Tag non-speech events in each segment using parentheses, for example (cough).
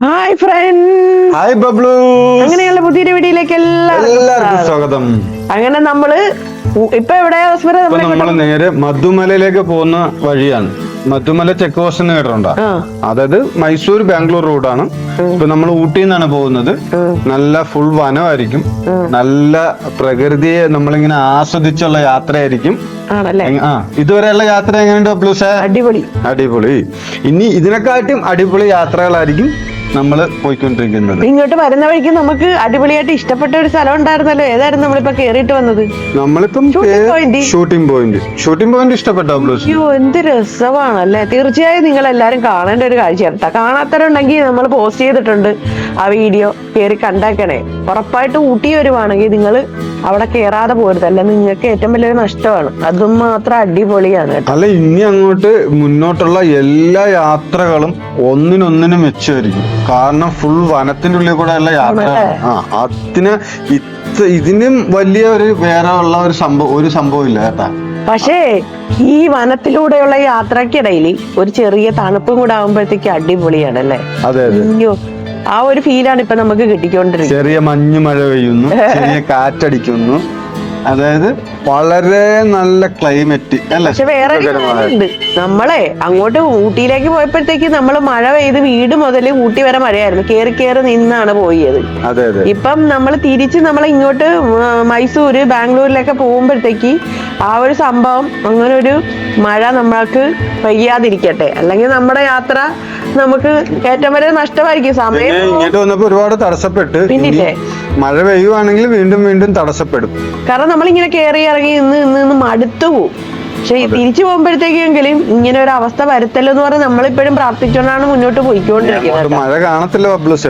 Hi friends hi Bablu അങ്ങനെയുള്ള പുതിയൊരു വീഡിയോയിലേക്ക് എല്ലാവർക്കും സ്വാഗതം. അങ്ങനെ നമ്മൾ ഇപ്പൊ എവിടെ? നമ്മൾ നമ്മൾ നേരെ മധുമലയിലേക്ക് പോകുന്ന വഴിയാണ്. മധുമല ചെക്ക് പോസ്റ്റ് എന്ന് കേട്ടിട്ടുണ്ടോ? അതായത് മൈസൂർ ബാംഗ്ലൂർ റോഡാണ് ഇപ്പൊ നമ്മൾ ഊട്ടിയിൽ നിന്നാണ് പോകുന്നത്. നല്ല ഫുൾ വനമായിരിക്കും. നല്ല പ്രകൃതിയെ നമ്മളിങ്ങനെ ആസ്വദിച്ചുള്ള യാത്രയായിരിക്കും. ആ. ഇതുവരെയുള്ള യാത്ര എങ്ങനെയുണ്ട് അടിപൊളി. അടിപൊളി. ഇനി ഇതിനെക്കാട്ടും അടിപൊളി യാത്രകളായിരിക്കും നമ്മൾ പോയിക്കൊണ്ടിരിക്കുന്നത്. ഇങ്ങോട്ട് വരുന്ന വഴിക്ക് നമുക്ക് അടിപൊളിയായിട്ട് ഇഷ്ടപ്പെട്ട ഒരു സ്ഥലം ഉണ്ടായിരുന്നല്ലോ. ഏതായിരുന്നു നമ്മളിപ്പോ കേറിയിട്ട് വന്നത്? നമ്മളിപ്പം ഷൂട്ടിംഗ് പോയിന്റ് ഷൂട്ടിംഗ് പോയിന്റ് ഇഷ്ടപ്പെട്ടോ അയ്യോ എന്ത് രസമാണല്ലേ. തീർച്ചയായും നിങ്ങൾ എല്ലാരും കാണേണ്ട ഒരു കാഴ്ചയാണ്. കാണാത്തവരുണ്ടെങ്കിൽ നമ്മൾ പോസ്റ്റ് ചെയ്തിട്ടുണ്ട് ആ വീഡിയോ കേറി കണ്ടാക്കണേ. ഉറപ്പായിട്ട് ഊട്ടി വരുവാണെങ്കിൽ നിങ്ങൾ അവിടെ കേറാതെ പോരുത്. അല്ല? നിങ്ങൾക്ക് ഏറ്റവും വലിയൊരു നഷ്ടമാണ്. അതും മാത്രം അടിപൊളിയാണ് അല്ല ഇനി അങ്ങോട്ട് മുന്നോട്ടുള്ള എല്ലാ യാത്രകളും ഒന്നിനൊന്നിനും മെച്ചമായിരിക്കും. കാരണം ഫുൾ വനത്തിന്റെ ഉള്ളിൽ കൂടെ ഉള്ള യാത്ര. അതിന് ഇത് ഇതിനും വലിയ ഒരു വേറെ ഉള്ള ഒരു സംഭവം ഒരു സംഭവം ഇല്ല കേട്ടാ. പക്ഷേ ഈ വനത്തിലൂടെയുള്ള യാത്രക്കിടയിൽ ഒരു ചെറിയ തണുപ്പും കൂടെ ആകുമ്പോഴത്തേക്ക് അടിപൊളിയാണ് അല്ലേ? അതെ അതെ. അയ്യോ ആ ഒരു ഫീലാണ് ഇപ്പൊ നമുക്ക് കിട്ടിക്കൊണ്ടിരിക്കുന്നത്. ചെറിയ മഞ്ഞ് മഴ പെയ്യുന്നു (laughs) ചെറിയ കാറ്റടിക്കുന്നു. അതായത് വളരെ നല്ല ക്ലൈമറ്റ് അല്ലേ? പക്ഷെ വേറെ നമ്മളെ അങ്ങോട്ട് ഊട്ടിയിലേക്ക് പോയപ്പോഴത്തേക്ക് നമ്മൾ മഴ പെയ്ത് വീട് മുതൽ ഊട്ടി വരെ മഴയായിരുന്നു. കേറി കേറി നിന്നാണ് പോയത്. അതെ അതെ. ഇപ്പം നമ്മൾ തിരിച്ച് നമ്മൾ ഇങ്ങോട്ട് മൈസൂർ മൈസൂര് ബാംഗ്ലൂരിലൊക്കെ പോകുമ്പോഴത്തേക്ക് ആ ഒരു സംഭവം അങ്ങനെ ഒരു മഴ നമ്മൾക്ക് പെയ്യാതിരിക്കട്ടെ. അല്ലെങ്കിൽ നമ്മുടെ യാത്ര നമുക്ക് ഏറ്റവും വരെ നഷ്ടമായിരിക്കും സമയം. ഇങ്ങോട്ട് വന്നപ്പോ ഒരുപാട് തടസ്സപ്പെട്ട്. പിന്നില്ലേ? മഴ പെയ്യുവാണെങ്കിൽ വീണ്ടും വീണ്ടും തടസ്സപ്പെടും. കാരണം നമ്മളിങ്ങനെ കയറി ഇറങ്ങി ഇന്ന് ഇന്ന് ഇന്ന് മടുത്തു പോകും പക്ഷെ തിരിച്ചു പോകുമ്പോഴത്തേക്കെങ്കിലും ഇങ്ങനെ ഒരു അവസ്ഥ വരുത്തല്ലോ എന്ന് പറഞ്ഞ് നമ്മളിപ്പോഴും പ്രാർത്ഥിച്ചുകൊണ്ടാണ് മുന്നോട്ട് പോയിക്കൊണ്ടിരിക്കുന്നത് മഴ കാണത്തില്ല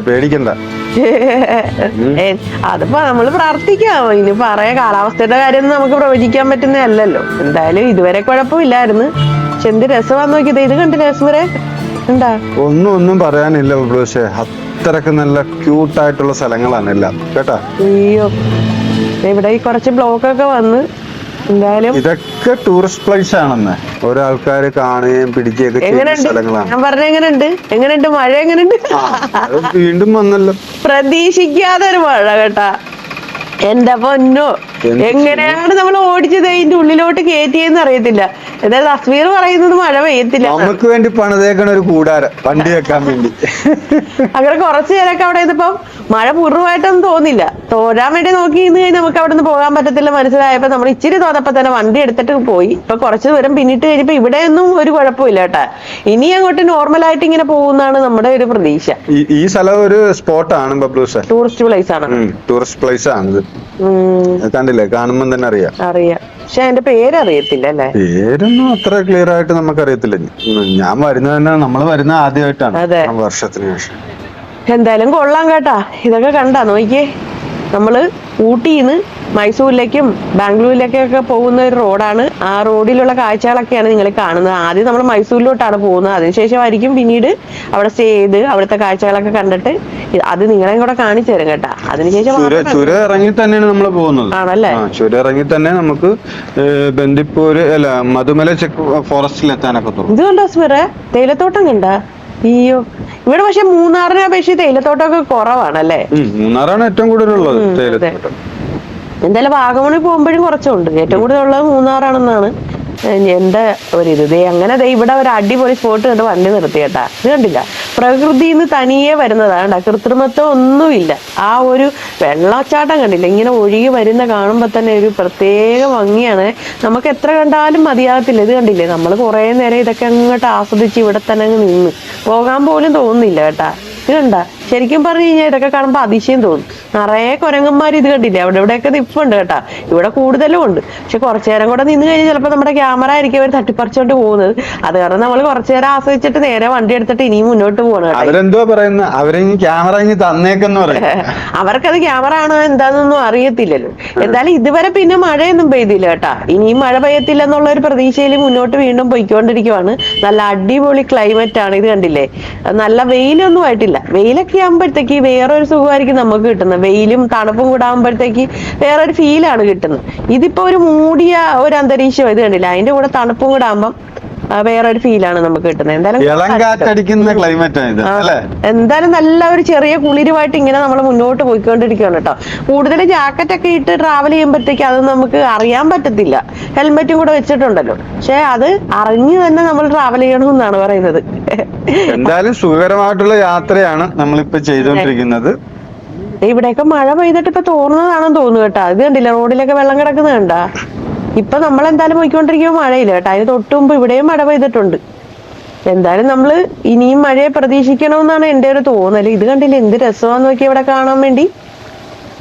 പേടിക്കണ്ട. (laughs) അതിപ്പോ നമ്മൾ പ്രാർത്ഥിക്കാം. ഇനി പറയാ കാലാവസ്ഥയുടെ കാര്യം നമുക്ക് പ്രവചിക്കാൻ പറ്റുന്നതല്ലല്ലോ. എന്തായാലും ഇതുവരെ കുഴപ്പമില്ലായിരുന്നു. പക്ഷെ എന്ത് രസമാന്ന് നോക്കിയത് ഇത് കണ്ടില്ല രസവരെ എന്താ? ഒന്നും ഒന്നും പറയാനില്ല പക്ഷേ അത്രയ്ക്ക് നല്ല ക്യൂട്ടായിട്ടുള്ള സ്ഥലങ്ങളാണ് എല്ലാം. കേട്ടാ? അയ്യോ. ഇവിടെ ഈ കുറച്ച് ബ്ലോക്ക് ഒക്കെ വന്ന്? എന്തായാലും ഇതൊക്കെ ടൂറിസ്റ്റ് പ്ലേസ് ആണെന്ന്. ഓരോ ആൾക്കാര് കാണുകയും പിടിക്കുകയൊക്കെ ചെയ്യുന്ന എങ്ങനെയുണ്ട്? സ്ഥലങ്ങളാണ്. ഞാൻ പറഞ്ഞ എങ്ങനെയുണ്ട്? എങ്ങനെയുണ്ട്? മഴ എങ്ങനെയുണ്ട്? അത് വീണ്ടും വന്നല്ലോ. പ്രതീക്ഷിക്കാതെ ഒരു മഴ കേട്ടാ. എന്റെ പൊന്നോ. എന്ത് എങ്ങനെയാണ് നമ്മൾ ഓടിച്ചത്? അതിന്റെ ഉള്ളിലോട്ട് കയറ്റിയെന്ന് അറിയത്തില്ല. തസ്മീർ പറയുന്നത് മഴ പെയ്യത്തില്ല. നമുക്ക് വേണ്ടി പണിതേക്കണ ഒരു കൂടാരം. വണ്ടി (laughs) വെക്കാൻ വേണ്ടി. അങ്ങനെ കുറച്ചു നേരമൊക്കെ അവിടെ നിന്നപ്പം മഴ പൂർണമായിട്ടൊന്നും തോന്നില്ല തോരാൻ വേണ്ടി നോക്കി ഇന്ന് കഴിഞ്ഞാൽ നമുക്ക് അവിടെ നിന്ന് പോകാൻ പറ്റത്തില്ല മനസ്സിലായപ്പോ നമ്മൾ ഇച്ചിരി തോന്നപ്പോ തന്നെ വണ്ടി എടുത്തിട്ട് പോയി. ഇപ്പൊ കുറച്ച് ദൂരം പിന്നിട്ട് കഴിഞ്ഞപ്പോ ഇവിടെയൊന്നും ഒരു കുഴപ്പമില്ല കേട്ടാ. ഇനി അങ്ങോട്ട് നോർമൽ ആയിട്ട് ഇങ്ങനെ പോകുന്നതാണ് നമ്മുടെ ഒരു പ്രതീക്ഷ. ഈ- സ്ഥലം ഒരു സ്പോട്ടാണ് ആണ് ടൂറിസ്റ്റ് പ്ലേസ് ആണ്. ടൂറിസ്റ്റ് പ്ലേസ് ആണ് കണ്ടില്ലേ? കാണുമ്പോൾ തന്നെ അറിയാം. അറിയാം. പക്ഷെ അതിന്റെ പേര് അറിയത്തില്ല അല്ലേ പേരൊന്നും അത്ര ക്ലിയർ ആയിട്ട് നമുക്കറിയത്തില്ല. അറിയത്തില്ല ഞാൻ വരുന്നത് തന്നെ നമ്മൾ വരുന്ന ആദ്യമായിട്ടാണ്. വർഷത്തിന് ശേഷം. എന്തായാലും കൊള്ളാം കേട്ടാ. ഇതൊക്കെ കണ്ടാ നോക്കിയേ. നമ്മൾ ഊട്ടിന്ന് മൈസൂരിലേക്കും ബാംഗ്ലൂരിലേക്കും ഒക്കെ പോകുന്ന ഒരു റോഡാണ്. ആ റോഡിലുള്ള കാഴ്ചകളൊക്കെയാണ് നിങ്ങൾ കാണുന്നത്. ആദ്യം നമ്മൾ മൈസൂരിലോട്ടാണ് പോകുന്നത്. അതിനുശേഷമായിരിക്കും പിന്നീട് അവിടെ സ്റ്റേ ചെയ്ത് അവിടുത്തെ കാഴ്ചകളൊക്കെ കണ്ടിട്ട് അത് നിങ്ങളെ കൂടെ കാണിച്ചു തരും കേട്ടാ. അതിനുശേഷം ചുര ഇറങ്ങി തന്നെയാണ് നമ്മൾ പോകുന്നത്. ആണല്ലേ? ചുരം ഇറങ്ങി തന്നെ നമുക്ക് ബന്ദിപ്പൂര് അല്ല മധുമല ചെക്ക് ഫോറസ്റ്റിൽ എത്താനൊക്കെ ഇത് കണ്ടോ സ്മിറ തേയിലത്തോട്ടം കണ്ട? അയ്യോ. ഇവിടെ പക്ഷെ മൂന്നാറിനെ അപേക്ഷിച്ച് തേയിലത്തോട്ടമൊക്കെ കുറവാണല്ലേ? മൂന്നാറാണ് ഏറ്റവും കൂടുതലുള്ളത് തേയിലത്തോട്ടം. എന്തായാലും വാഗമണ് പോകുമ്പോഴും കുറച്ചുണ്ട്. ഏറ്റവും കൂടുതൽ ഉള്ളത് മൂന്നാറാണെന്നാണ്. എന്റെ ഒരിത്. ദേ അങ്ങനെ ദേ ഇവിടെ ഒരു അടിപൊളി സ്പോട്ട് കണ്ട് വണ്ടി നിർത്തി കേട്ടാ. ഇത് കണ്ടില്ല? പ്രകൃതിയിൽ നിന്ന് തനിയെ വരുന്നതാണ് കൃത്രിമത്വം ഒന്നുമില്ല. ആ ഒരു വെള്ളച്ചാട്ടം കണ്ടില്ല. ഇങ്ങനെ ഒഴുകി വരുന്ന കാണുമ്പോൾ തന്നെ ഒരു പ്രത്യേക ഭംഗിയാണ്. നമുക്ക് എത്ര കണ്ടാലും മതിയാകത്തില്ല. ഇത് കണ്ടില്ലേ? നമ്മൾ കുറേ നേരം ഇതൊക്കെ അങ്ങോട്ട് ആസ്വദിച്ച് ഇവിടെ തന്നെ അങ്ങ് നിന്ന്. പോകാൻ പോലും തോന്നുന്നില്ല കേട്ടാ. ഇത് കണ്ട? ശരിക്കും പറഞ്ഞു കഴിഞ്ഞാൽ ഇതൊക്കെ കാണുമ്പോൾ അതിശയം തോന്നും. നിറയെ കുരങ്ങന്മാർ ഇത് കണ്ടില്ലേ? അവിടെ ഇവിടെയൊക്കെ നിപ്പുണ്ട് കേട്ടാ. ഇവിടെ കൂടുതലും ഉണ്ട്. പക്ഷെ കുറച്ചു നേരം കൂടെ നിന്ന് കഴിഞ്ഞാൽ ചിലപ്പോൾ നമ്മുടെ ക്യാമറ ആയിരിക്കും അവർ തട്ടിപ്പറിച്ചോണ്ട് പോകുന്നത്. അത് കാരണം നമ്മൾ കുറച്ചു നേരം ആസ്വദിച്ചിട്ട് നേരെ വണ്ടി എടുത്തിട്ട് ഇനിയും മുന്നോട്ട് പോകണം അവരെന്തോ അവരെ ക്യാമറ ഇങ്ങ് തന്നേക്കെന്ന് പറയും. (laughs) അവർക്കത് ക്യാമറ ആണോ എന്താണെന്നൊന്നും അറിയത്തില്ലല്ലോ. എന്തായാലും ഇതുവരെ പിന്നെ മഴയൊന്നും പെയ്തില്ല കേട്ടാ. ഇനിയും മഴ പെയ്യത്തില്ല എന്നുള്ള ഒരു പ്രതീക്ഷയിൽ മുന്നോട്ട് വീണ്ടും പൊയ്ക്കൊണ്ടിരിക്കുവാണ്. നല്ല അടിപൊളി ക്ലൈമറ്റ് ആണ് ഇത് കണ്ടില്ലേ? നല്ല വെയിലൊന്നും ആയിട്ടില്ല. വെയിലൊക്കെ ആകുമ്പോഴത്തേക്ക് വേറൊരു സുഖമായിരിക്കും നമുക്ക് കിട്ടുന്നത്. വെയിലും തണുപ്പും കൂടെ ആകുമ്പോഴത്തേക്ക് വേറൊരു ഫീലാണ് കിട്ടുന്നത്. ഇതിപ്പോ ഒരു മൂടിയ ഒരു അന്തരീക്ഷം ഇത് കണ്ടില്ല? അതിന്റെ കൂടെ തണുപ്പും കൂടെ ആകുമ്പം ആ, വേറൊരു ഫീലാണ് നമുക്ക് കിട്ടുന്നത്. എന്തായാലും എന്തായാലും നല്ല ഒരു ചെറിയ കുളിരുമായിട്ട് ഇങ്ങനെ നമ്മൾ മുന്നോട്ട് പോയിക്കൊണ്ടിരിക്കുകയാണ് കേട്ടോ. കൂടുതൽ ജാക്കറ്റ് ഒക്കെ ഇട്ട് ട്രാവൽ ചെയ്യുമ്പോഴത്തേക്ക് അത് നമുക്ക് അറിയാൻ പറ്റത്തില്ല. ഹെൽമെറ്റും കൂടെ വെച്ചിട്ടുണ്ടല്ലോ. പക്ഷെ അത് അറിഞ്ഞു തന്നെ നമ്മൾ ട്രാവൽ ചെയ്യണമെന്നാണ് പറയുന്നത്. എന്തായാലും സുഖകരമായിട്ടുള്ള യാത്രയാണ് നമ്മളിപ്പോ ചെയ്തുകൊണ്ടിരിക്കുന്നത്. ഇവിടെയൊക്കെ മഴ പെയ്തിട്ട് ഇപ്പൊ തോന്നുന്നതാണെന്ന് തോന്നുന്നു കേട്ടോ. ഇത് കണ്ടില്ല റോഡിലൊക്കെ വെള്ളം കിടക്കുന്നത് കണ്ടാ? ഇപ്പൊ നമ്മൾ എന്തായാലും പോയിക്കൊണ്ടിരിക്കുമ്പോൾ മഴയില്ല കേട്ടോ. അതിന് തൊട്ട് മുമ്പ് ഇവിടെയും മഴ പെയ്തിട്ടുണ്ട്. എന്തായാലും നമ്മൾ ഇനിയും മഴയെ പ്രതീക്ഷിക്കണമെന്നാണ് എന്റെ ഒരു തോന്നൽ. ഇത് കണ്ടില്ല? എന്ത് രസമാന്ന് നോക്കി ഇവിടെ കാണാൻ വേണ്ടി.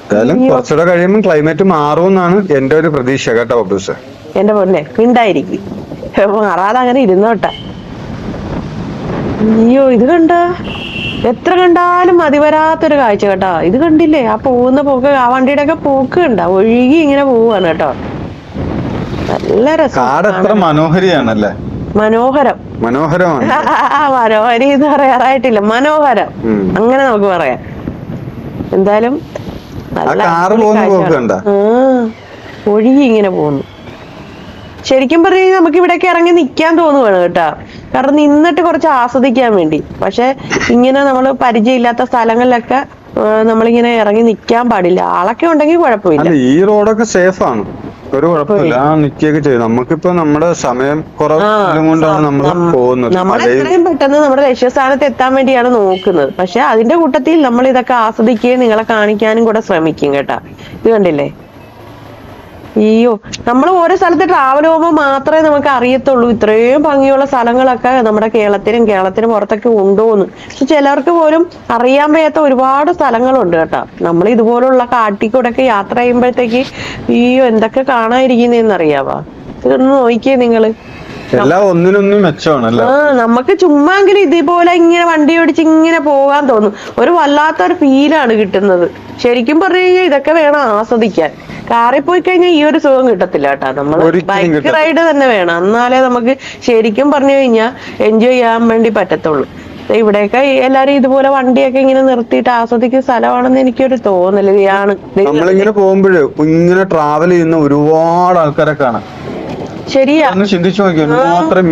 എന്തായാലും കുറച്ചുകൂടെ കഴിയുമ്പോൾ ക്ലൈമറ്റ് മാറുമെന്നാണ് എന്റെ ഒരു പ്രതീക്ഷ കേട്ടോ ബബ്ബൂസ് എന്റെ പൊന്നെ ഉണ്ടായിരിക്കും മാറാതെ അങ്ങനെ ഇരുന്നോട്ടെ അയ്യോ ഇത് കണ്ട? എത്ര കണ്ടാലും മതി വരാത്തൊരു കാഴ്ച കേട്ടോ. ഇത് കണ്ടില്ലേ? ആ പോകുന്ന പോക്ക് ആ വണ്ടിയുടെ ഒക്കെ പോക്ക് കണ്ട. ഒഴുകി ഇങ്ങനെ പോവാണ് കേട്ടോ. നല്ല രസം. കാട് എത്ര മനോഹരിയാണല്ലേ? മനോഹരം. മനോഹരമാണ്. (laughs) മനോഹരി എന്ന് പറയാറായിട്ടില്ല. മനോഹരം. അങ്ങനെ നമുക്ക് പറയാം. എന്തായാലും. ഒഴുകി ഇങ്ങനെ പോകുന്നു. ശരിക്കും പറഞ്ഞു നമുക്ക് ഇവിടേക്ക് ഇറങ്ങി നിൽക്കാൻ തോന്നുവാണ് കേട്ടാ. കാരണം നിന്നിട്ട് കുറച്ച് ആസ്വദിക്കാൻ വേണ്ടി. പക്ഷെ ഇങ്ങനെ നമ്മൾ പരിചയമില്ലാത്ത സ്ഥലങ്ങളിലൊക്കെ നമ്മളിങ്ങനെ ഇറങ്ങി നിൽക്കാൻ പാടില്ല. ആളൊക്കെ ഉണ്ടെങ്കിൽ കുഴപ്പമില്ല. ഈ റോഡൊക്കെ സേഫാണ് ആണ്. ഒരു കുഴപ്പമില്ല. ആ നിക്കുകയൊക്കെ ചെയ്യും നമുക്കിപ്പോ നമ്മുടെ സമയം കുറവ് കൊണ്ടാണ് നമ്മൾ പോകുന്നത്. നമ്മൾ എത്രയും പെട്ടെന്ന് നമ്മുടെ ലക്ഷ്യസ്ഥാനത്ത് എത്താൻ വേണ്ടിയാണ് നോക്കുന്നത്. പക്ഷെ അതിന്റെ കൂട്ടത്തിൽ നമ്മൾ ഇതൊക്കെ ആസ്വദിക്കുകയും നിങ്ങളെ കാണിക്കാനും കൂടെ ശ്രമിക്കും കേട്ടാ. ഇത് കണ്ടില്ലേ? അയ്യോ നമ്മൾ ഓരോ സ്ഥലത്ത് ട്രാവൽ പോകുമ്പോൾ മാത്രമേ നമുക്ക് അറിയത്തുള്ളൂ. ഇത്രയും ഭംഗിയുള്ള സ്ഥലങ്ങളൊക്കെ നമ്മുടെ കേരളത്തിനും കേരളത്തിന് പുറത്തൊക്കെ ഉണ്ടോന്ന്. പക്ഷെ ചിലർക്ക് പോലും അറിയാൻ വയ്യാത്ത ഒരുപാട് സ്ഥലങ്ങളുണ്ട് കേട്ടോ. നമ്മൾ ഇതുപോലുള്ള കാട്ടിക്കൂടെ യാത്ര ചെയ്യുമ്പോഴത്തേക്ക് അയ്യോ എന്തൊക്കെ കാണാതിരിക്കുന്നതെന്ന് അറിയാവാ ഇതൊന്ന് നോക്കിയേ നിങ്ങൾ. എല്ലാം ഒന്നിനൊന്നും ആ നമുക്ക് ചുമ്മാങ്കിലും ഇതേപോലെ ഇങ്ങനെ വണ്ടി ഓടിച്ച് ഇങ്ങനെ പോകാൻ തോന്നും. ഒരു വല്ലാത്തൊരു ഫീലാണ് കിട്ടുന്നത്. ശരിക്കും പറഞ്ഞു കഴിഞ്ഞാൽ ഇതൊക്കെ വേണം ആസ്വദിക്കാൻ. കാറിൽ പോയി കഴിഞ്ഞാൽ ഈ ഒരു സുഖം കിട്ടത്തില്ല കേട്ടോ. നമ്മൾ ബൈക്ക് റൈഡ് തന്നെ വേണം. എന്നാലേ നമുക്ക് ശരിക്കും പറഞ്ഞു കഴിഞ്ഞാൽ എൻജോയ് ചെയ്യാൻ വേണ്ടി പറ്റത്തുള്ളൂ. ഇവിടെയൊക്കെ എല്ലാരും ഇതുപോലെ വണ്ടിയൊക്കെ ഇങ്ങനെ നിർത്തിയിട്ട് ആസ്വദിക്കുന്ന സ്ഥലമാണെന്ന് എനിക്കൊരു തോന്നൽ. ആണ് നമ്മളിങ്ങനെ പോകുമ്പോഴേ ഇങ്ങനെ ട്രാവൽ ചെയ്യുന്ന ഒരുപാട് ആൾക്കാരെ കാണാം. ശരിയാ. ഒന്ന് ചിന്തിച്ചു നോക്കി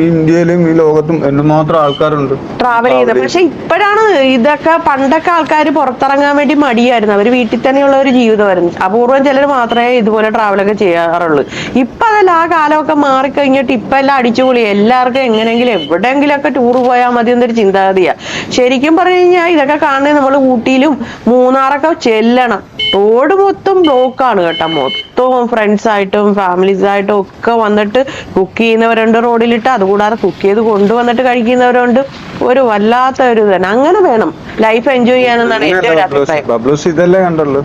ഇന്ത്യയിലും ഈ ലോകത്തും എന്തുമാത്രം ആൾക്കാരുണ്ട്. ട്രാവൽ ചെയ്ത്. പക്ഷെ ഇപ്പോഴാണ് ഇതൊക്കെ പണ്ടൊക്കെ ആൾക്കാർ പുറത്തിറങ്ങാൻ വേണ്ടി മടിയായിരുന്നു. അവർ വീട്ടിൽ തന്നെയുള്ള ഒരു ജീവിതമായിരുന്നു. അപൂർവം ചിലർ മാത്രമേ ഇതുപോലെ ട്രാവലൊക്കെ ചെയ്യാറുള്ളൂ. ഇപ്പൊ അതല്ല ആ കാലമൊക്കെ മാറിക്കഴിഞ്ഞിട്ട് ഇപ്പൊ എല്ലാം അടിച്ചുപൊളി. എല്ലാവർക്കും എങ്ങനെയെങ്കിലും എവിടെയെങ്കിലും ഒക്കെ ടൂർ പോയാൽ മതി എന്നൊരു ചിന്താഗതിയാ. ശരിക്കും പറഞ്ഞു കഴിഞ്ഞാൽ ഇതൊക്കെ കാണുന്നത് നമ്മൾ ഊട്ടിയിലും മൂന്നാറൊക്കെ ചെല്ലണം. റോഡ് മൊത്തം ബ്ലോക്കാണ് കേട്ടോ. മൊത്തവും ഫ്രണ്ട്സ് ആയിട്ടും ഫാമിലീസ് ആയിട്ടും ഒക്കെ വന്നിട്ട് കുക്ക് ചെയ്യുന്നവരുണ്ട് റോഡിലിട്ട്. അതുകൂടാതെ കുക്ക് ചെയ്ത് കൊണ്ടുവന്നിട്ട് കഴിക്കുന്നവരുണ്ട്. ഒരു വല്ലാത്ത ഒരു ഇതാണ് അങ്ങനെ വേണം. ലൈഫ് എൻജോയ് ചെയ്യാനെന്നാണ് എന്റെ ഒരു അഭിപ്രായം ബബ്ലൂസ്? ഇതല്ലേ കണ്ടുള്ളൂ.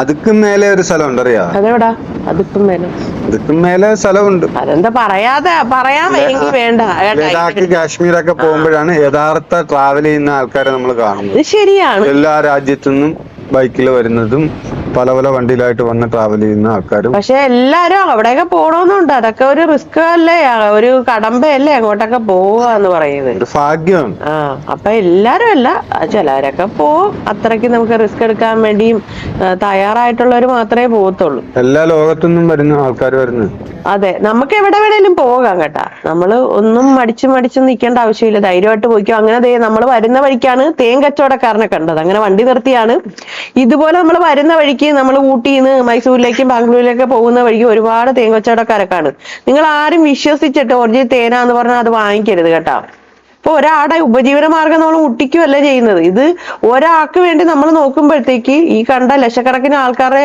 അതുക്കും മേലെ ഒരു സ്ഥലം ഉണ്ട് അറിയാ അതെവിടാ? അതുക്കും മേലെ. അതുക്കും മേലെ സ്ഥലമുണ്ട്. അതെന്താ പറയാതെ? പറയാൻ വേണ്ട ലഡാക്ക് കാശ്മീരൊക്കെ പോകുമ്പോഴാണ് യഥാർത്ഥ ട്രാവൽ ചെയ്യുന്ന ആൾക്കാരെ നമ്മൾ കാണുന്നത്. ശരിയാണ്. എല്ലാ രാജ്യത്തു നിന്നും ബൈക്കിൽ വരുന്നതും പല പല വണ്ടിയിലായിട്ട് വന്ന് ട്രാവൽ ചെയ്യുന്ന ആൾക്കാരും. പക്ഷെ എല്ലാരും അവിടെയൊക്കെ പോണോന്നുണ്ട്. അതൊക്കെ ഒരു റിസ്ക് അല്ലേ? ഒരു കടമ്പയല്ലേ അങ്ങോട്ടൊക്കെ പോവുക എന്ന് പറയുന്നത്. ഒരു ഭാഗ്യമാണ് ആ അപ്പൊ എല്ലാരും അല്ല ചിലരൊക്കെ പോവും. അത്രയ്ക്ക് നമുക്ക് റിസ്ക് എടുക്കാൻ വേണ്ടിയും ആ, തയ്യാറായിട്ടുള്ളവർ മാത്രമേ പോകത്തുള്ളൂ എല്ലാ ലോകത്തുനിന്നും വരുന്ന ആൾക്കാർ വരുന്നത്. അതെ നമുക്ക് എവിടെ വേണേലും പോകാം കേട്ടാ. നമ്മൾ ഒന്നും മടിച്ചു മടിച്ചു നിൽക്കേണ്ട ആവശ്യമില്ല. ധൈര്യമായിട്ട് പോയിക്കോ. അങ്ങനെ ദേ നമ്മൾ വരുന്ന വഴിക്കാണ് തേൻ കച്ചവടക്കാരനെ കണ്ടത്. അങ്ങനെ വണ്ടി നിർത്തിയാണ്. ഇതുപോലെ നമ്മൾ വരുന്ന വഴിക്ക് നമ്മൾ ഊട്ടിയിൽ നിന്ന് മൈസൂരിലേക്കും ബാംഗ്ലൂരിലേക്കും പോകുന്ന വഴിക്ക് ഒരുപാട് തേൻ കച്ചവടക്കാരെ നിങ്ങൾ ആരും വിശ്വസിച്ചിട്ട് ഒറിജിനൽ തേനാന്ന് പറഞ്ഞാൽ അത് വാങ്ങിക്കരുത് കേട്ടാ. ഇപ്പൊ ഒരാളുടെ ഉപജീവന മാർഗം നമ്മൾ മുട്ടിക്കുകയല്ല ചെയ്യുന്നത്? ഇത് ഒരാൾക്ക് വേണ്ടി നമ്മൾ നോക്കുമ്പോഴത്തേക്ക് ഈ കണ്ട ലക്ഷക്കണക്കിന് ആൾക്കാരെ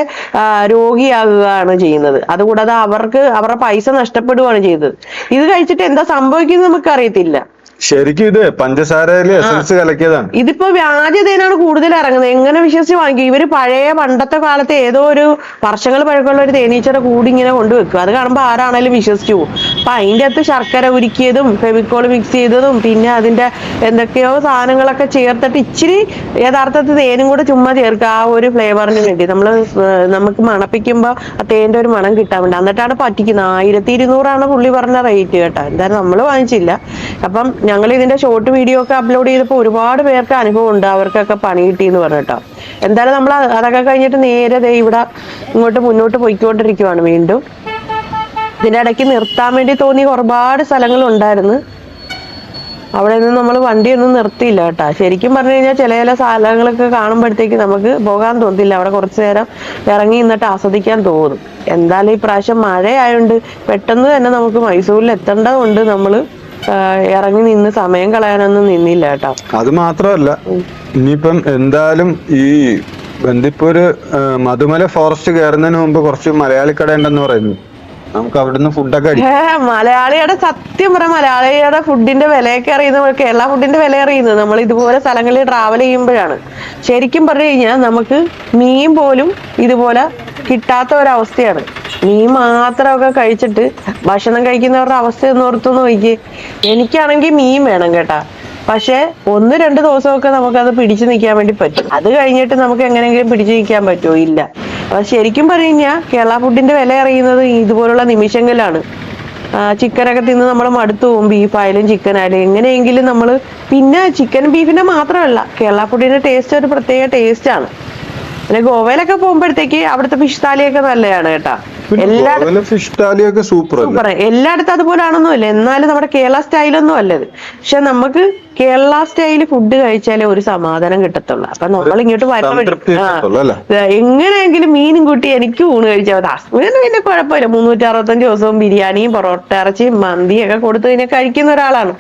രോഗിയാകുകയാണ് ചെയ്യുന്നത്. അതുകൂടാതെ അവർക്ക് അവരുടെ പൈസ നഷ്ടപ്പെടുകയാണ് ചെയ്തത്. ഇത് കഴിച്ചിട്ട് എന്താ സംഭവിക്കുന്നത് നമുക്ക് അറിയത്തില്ല ശരിക്കും ഇത് പഞ്ചസാരയിൽ എസൻസ് കലക്കിയതാണ്. ഇതിപ്പോ വ്യാജതയിലാണ് കൂടുതൽ ഇറങ്ങുന്നത്. എങ്ങനെ വിശ്വസിച്ച് വാങ്ങിക്കും? ഇവർ പഴയ പണ്ടത്തെ കാലത്തെ ഏതോ ഒരു വർഷങ്ങൾ പഴക്കമുള്ള ഒരു തേനീച്ചയുടെ കൂടി ഇങ്ങനെ കൊണ്ടുവെക്കും അത് കാണുമ്പോൾ ആരാണേലും വിശ്വസിച്ചു പോകും. അപ്പൊ അതിന്റെ അകത്ത് ശർക്കര ഉരുക്കിയതും ഫെവിക്കോൾ മിക്സ് ചെയ്തതും പിന്നെ അതിന്റെ എന്തൊക്കെയോ സാധനങ്ങളൊക്കെ ചേർത്തിട്ട് ഇച്ചിരി യഥാർത്ഥത്തിൽ തേനും കൂടെ ചുമ്മാ ചേർക്കുക. ആ ഒരു ഫ്ലേവറിന് വേണ്ടി. നമ്മൾ നമുക്ക് മണപ്പിക്കുമ്പോൾ ആ തേന്റെ ഒരു മണം കിട്ടാൻ വേണ്ടി. എന്നിട്ടാണ് പറ്റിക്കുന്നത്. ആയിരത്തി ഇരുന്നൂറാണ് പുള്ളി പറഞ്ഞ റേറ്റ് കേട്ടോ. എന്തായാലും നമ്മൾ വാങ്ങിച്ചില്ല. അപ്പം ഞങ്ങൾ ഇതിന്റെ ഷോർട്ട് വീഡിയോ ഒക്കെ അപ്ലോഡ് ചെയ്തപ്പോൾ ഒരുപാട് പേർക്ക് അനുഭവം ഉണ്ട്. അവർക്കൊക്കെ പണി കിട്ടി എന്ന് പറഞ്ഞിട്ടോ. എന്തായാലും നമ്മൾ അതൊക്കെ കഴിഞ്ഞിട്ട് നേരെ ദേ ഇവിടെ ഇങ്ങോട്ട് മുന്നോട്ട് പോയിക്കൊണ്ടിരിക്കുവാണ് വീണ്ടും. ഇതിന്റെ ഇടയ്ക്ക് നിർത്താൻ വേണ്ടി തോന്നി ഒരുപാട് സ്ഥലങ്ങൾ ഉണ്ടായിരുന്നു. അവിടെ നിന്ന് നമ്മൾ വണ്ടിയൊന്നും നിർത്തിയില്ല കേട്ടാ. ശരിക്കും പറഞ്ഞു കഴിഞ്ഞാൽ ചില ചില സ്ഥലങ്ങളൊക്കെ കാണുമ്പോഴത്തേക്ക് നമുക്ക് പോകാൻ തോന്നില്ല. അവിടെ കുറച്ച് നേരം ഇറങ്ങി നിന്നിട്ട് ആസ്വദിക്കാൻ തോന്നും. എന്തായാലും ഈ പ്രാവശ്യം മഴയായോണ്ട് പെട്ടെന്ന് തന്നെ നമുക്ക് മൈസൂരിൽ എത്തേണ്ടതുകൊണ്ട് നമ്മൾ ഇറങ്ങി നിന്ന് സമയം കളയാനൊന്നും നിന്നില്ല കേട്ടോ. അത് മാത്രമല്ല ഇനിയിപ്പം എന്തായാലും ഈ ബന്ദിപ്പൂര് മധുമല ഫോറസ്റ്റ് കയറുന്നതിന് മുമ്പ് കുറച്ച് മലയാളി കട ഉണ്ടെന്ന് പറയുന്നു. നമുക്ക് അവിടുന്ന് ഫുഡൊക്കെ മലയാളിയുടെ സത്യം പറ മലയാളിയുടെ ഫുഡിന്റെ വിലയൊക്കെ അറിയുന്നത് കേരള ഫുഡിന്റെ വില അറിയുന്നത് നമ്മൾ ഇതുപോലെ സ്ഥലങ്ങളിൽ ട്രാവൽ ചെയ്യുമ്പോഴാണ്. ശരിക്കും പറഞ്ഞു കഴിഞ്ഞാൽ നമുക്ക് മീൻ പോലും ഇതുപോലെ കിട്ടാത്ത ഒരവസ്ഥയാണ് മീൻ മാത്രമൊക്കെ കഴിച്ചിട്ട് ഭക്ഷണം കഴിക്കുന്നവരുടെ അവസ്ഥ ഒന്ന് ഓർത്തു നോക്കി എനിക്കാണെങ്കിൽ മീൻ വേണം കേട്ടാ. പക്ഷെ ഒന്ന് രണ്ട് ദിവസമൊക്കെ നമുക്കത് പിടിച്ചു നിൽക്കാൻ വേണ്ടി പറ്റും. അത് കഴിഞ്ഞിട്ട് നമുക്ക് എങ്ങനെയെങ്കിലും പിടിച്ചു നിൽക്കാൻ പറ്റുമോ? ഇല്ല. അപ്പൊ ശരിക്കും പറഞ്ഞു കഴിഞ്ഞാൽ കേരള ഫുഡിന്റെ വില അറിയുന്നത് ഇതുപോലുള്ള നിമിഷങ്ങളിലാണ് ചിക്കനൊക്കെ തിന്ന് നമ്മൾ മടുത്തു പോകും ബീഫായാലും ചിക്കൻ ആയാലും എങ്ങനെയെങ്കിലും നമ്മൾ പിന്നെ ചിക്കൻ ബീഫിന്റെ മാത്രമല്ല കേരള ഫുഡിന്റെ ടേസ്റ്റ് ഒരു പ്രത്യേക ടേസ്റ്റ് ആണ്. പിന്നെ ഗോവയിലൊക്കെ പോകുമ്പോഴത്തേക്ക് അവിടുത്തെ ഫിഷ് താലിയൊക്കെ നല്ലതാണ് കേട്ടാ. എല്ലാ സൂപ്പർ അല്ലേ? എല്ലായിടത്തും അതുപോലെ ഇല്ല എന്നാലും നമ്മുടെ കേരള സ്റ്റൈലൊന്നും അല്ലത്. പക്ഷെ നമുക്ക് കേരള സ്റ്റൈൽ ഫുഡ് കഴിച്ചാലേ ഒരു സമാധാനം കിട്ടത്തുള്ളൂ. അപ്പൊ നമ്മൾ ഇങ്ങോട്ട് അല്ലേ? ദേ, എങ്ങനെയെങ്കിലും മീനും കൂട്ടി എനിക്ക് ഊണ് കഴിച്ചാൽ മതി. അസ്മിന് പിന്നെ കുഴപ്പമില്ല. മുന്നൂറ്റി അറുപത്തഞ്ച് ദിവസവും ബിരിയാണിയും പൊറോട്ട ഇറച്ചിയും ഒക്കെ കൊടുത്ത് കഴിഞ്ഞാൽ കഴിക്കുന്ന ഒരാളാണ്.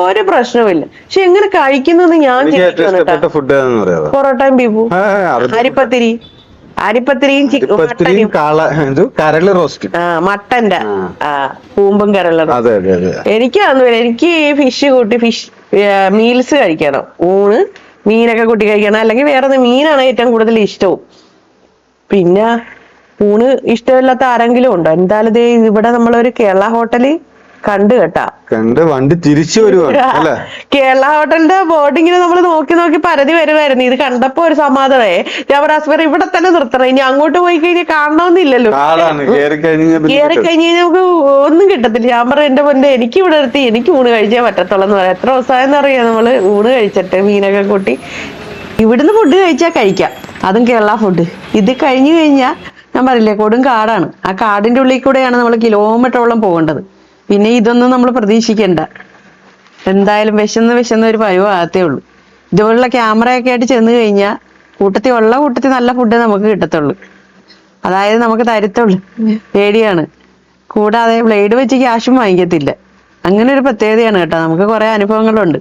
ഒരു പ്രശ്നവുമില്ല. പക്ഷെ എങ്ങനെ കഴിക്കുന്നത് ഞാൻ പൊറോട്ടയും ബീഫും. അരിപ്പത്തിരി. അരിപ്പത്തിരിയും കാള എന്ത് കരൾ റോസ്റ്റ്. ആ മട്ടന്റെ. ആ. പൂമ്പും കരളും അതെ അതെ അതെ. എനിക്കതൊന്നുമില്ല എനിക്ക് ഫിഷ് കൂട്ടി ഫിഷ് മീൽസ് കഴിക്കണം. ഊണ് മീനൊക്കെ കൂട്ടി കഴിക്കണം. അല്ലെങ്കിൽ വേറെ മീനാണ് ഏറ്റവും കൂടുതൽ ഇഷ്ടവും. പിന്നെ ഊണ് ഇഷ്ടമില്ലാത്ത ആരെങ്കിലും ഉണ്ടോ? എന്തായാലും ഇവിടെ നമ്മളൊരു കേരള ഹോട്ടൽ കണ്ടു കേട്ടാ. കണ്ട് വണ്ടി തിരിച്ചു വരുവാണ് അല്ലേ? കേരള ഹോട്ടലിന്റെ ബോർഡിങ്ങിന് നമ്മൾ നോക്കി നോക്കി പരതി വരുമായിരുന്നു ഇത് കണ്ടപ്പോ ഒരു സമാധാനമേ ഞാൻ പറയാ ഇവിടെ തന്നെ നിർത്തണം. ഇനി അങ്ങോട്ട് പോയി കഴിഞ്ഞാൽ കാണണമെന്നില്ലല്ലോ കയറി കഴിഞ്ഞ് കഴിഞ്ഞാൽ നമുക്ക് ഒന്നും കിട്ടത്തില്ല. ഞാൻ പറയാം എന്റെ പൊന്നെ എനിക്ക് ഇവിടെ നിർത്തി. എനിക്ക് ഊണ് കഴിച്ചേ പറ്റത്തുള്ളൂ. എന്ന് പറയാം. എത്ര ദിവസമായെന്ന് അറിയാം നമ്മൾ ഊണ് കഴിച്ചിട്ട് മീനൊക്കെ കൂട്ടി. ഇവിടുന്ന് ഫുഡ് കഴിച്ചാൽ കഴിക്കാം. അതും കേരള ഫുഡ് ഇത് കഴിഞ്ഞു കഴിഞ്ഞാൽ ഞാൻ പറയില്ലേ കൊടും കാടാണ്. ആ കാടിന്റെ ഉള്ളിൽ കൂടെയാണ് നമ്മൾ കിലോമീറ്ററോളം പോകേണ്ടത്. പിന്നെ ഇതൊന്നും നമ്മൾ പ്രതീക്ഷിക്കണ്ട. എന്തായാലും വിശന്ന് വിശന്ന് ഒരു പരുവാകത്തേ ഉള്ളൂ. ഇതുപോലുള്ള ക്യാമറയൊക്കെ ആയിട്ട് ചെന്ന് കഴിഞ്ഞാൽ കൂട്ടത്തിൽ ഉള്ള കൂട്ടത്തിൽ നല്ല ഫുഡ് നമുക്ക് കിട്ടത്തുള്ളൂ. അതായത് നമുക്ക് തരത്തുള്ളൂ. പേടിയാണ്. കൂടാതെ ബ്ലേഡ് വെച്ച് ക്യാഷും വാങ്ങിക്കത്തില്ല. അങ്ങനെ ഒരു പ്രത്യേകതയാണ് കേട്ടോ. നമുക്ക് കുറെ അനുഭവങ്ങളുണ്ട്.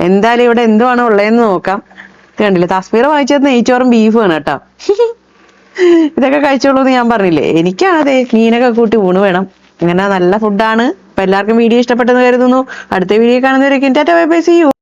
എന്തായാലും ഇവിടെ എന്തുവാണ് ഉള്ളതെന്ന് നോക്കാം. കണ്ടില്ല? തസ്മീർ വാങ്ങിച്ചത് നെയ്ച്ചോറും ബീഫുമാണ് കേട്ടോ. (laughs) ഇതൊക്കെ കഴിച്ചോളൂ എന്ന് ഞാൻ പറഞ്ഞില്ലേ? എനിക്കാണതേ മീനൊക്കെ കൂട്ടി ഊണ് വേണം. അങ്ങനെ നല്ല ഫുഡാണ് അപ്പൊ എല്ലാവർക്കും വീഡിയോ ഇഷ്ടപ്പെട്ടെന്ന് കരുതുന്നു. അടുത്ത video കാണുന്നവരൊക്കെ tata bye bye see you